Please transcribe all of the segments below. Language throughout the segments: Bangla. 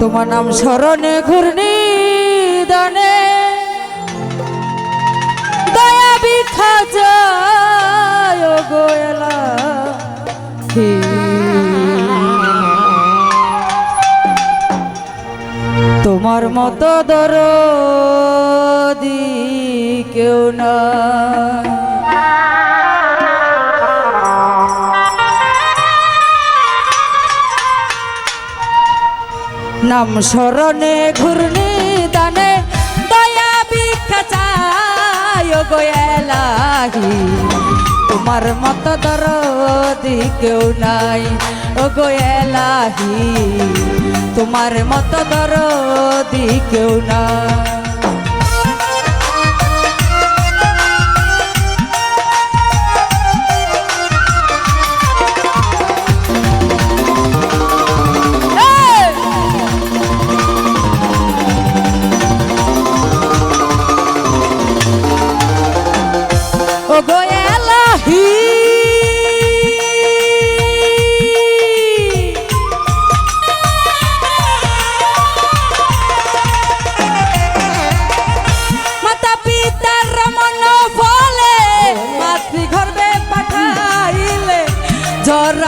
তোমার নাম স্মরণে ঘূর্ণি দানে। দয়া বিখা যায় গোয়েলা তোমার মতো দরদি কেউ না নাম স্মরণে ঘূর্ণি দানে, দয়া ভিক্ষা তোমার মত দরদি কেউ নাই, ও গোয়ালাহি তোমার মত দরদি কেউ নাই।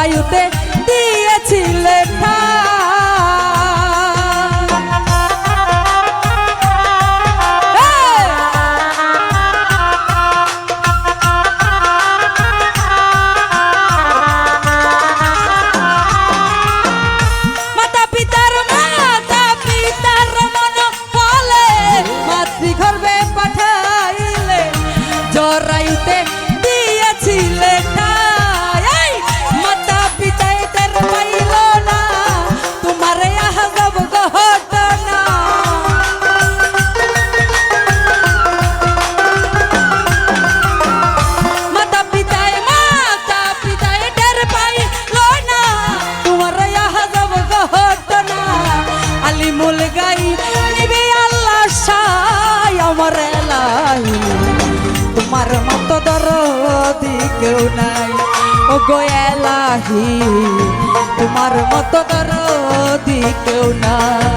জরায়ুতে দিয়েছিলে মাতা পিতার কেউ নাই। ও গোয়ালাহি তোমার মতো দরদি কেউ নাই।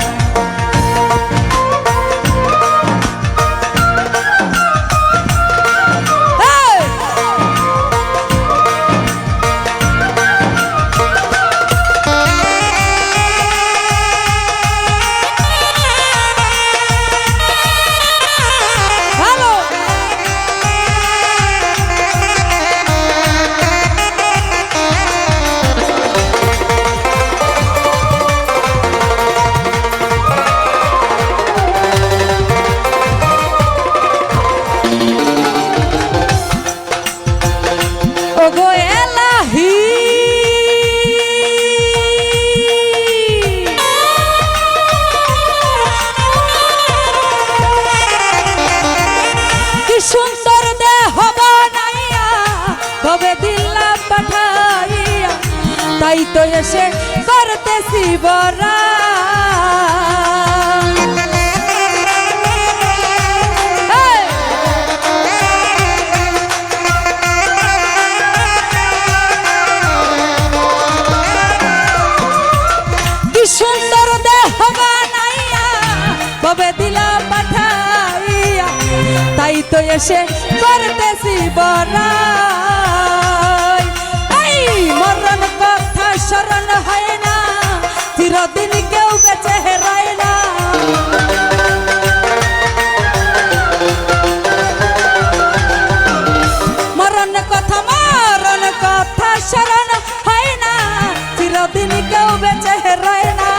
তাই তো এসে করতেছি বরা সুন্দর দেহ বানাইয়া, কবে দিলা পাঠাইয়া, তাই তো এসে করতেছি বড়াই স্মরণ হয় না, চিরদিন কেউ বেঁচে হেরায় না। মরণ কথা মরণ কথা স্মরণ হয় না, চিরদিন কেউ বেঁচে রয় না।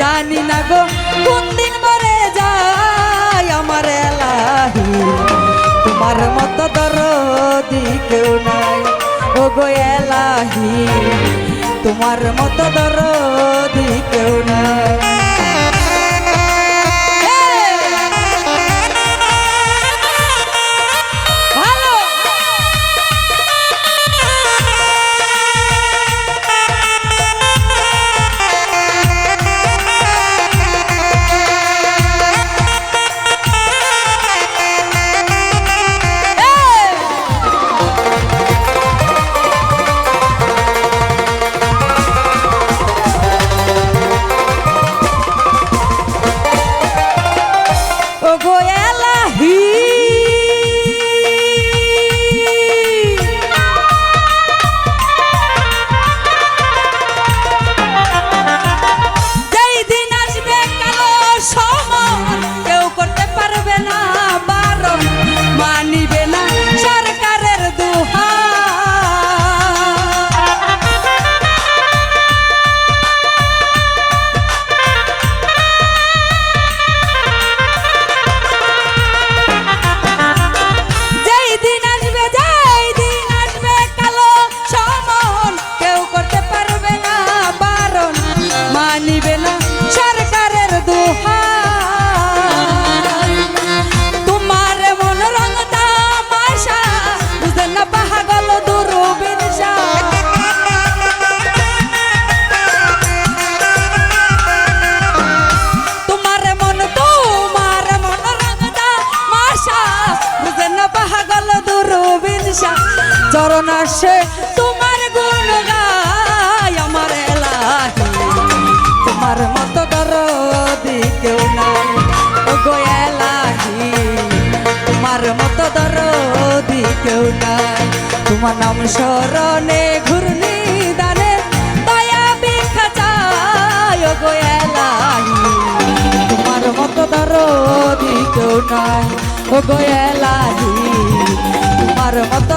জানি না গো, কোন দিন মরে যায় আমার এলাহি। তোমার মতো দরদি কেউ নাই ও গো এলাহি। তোমার মতো দরদি চরণ আসে, তোমার গুণ গায় আমার এলাহি। তোমার মতো দরদি কেউ নাই গো এলাহি। তোমার মতো দরদি কেউ নাই। তোমার নাম স্মরণে ঘূর্ণি দানে, দয়া চাই ও গো এলাহি। তোমার মতো দরদি কেউ নাই গো এলাহি। তোমার মতো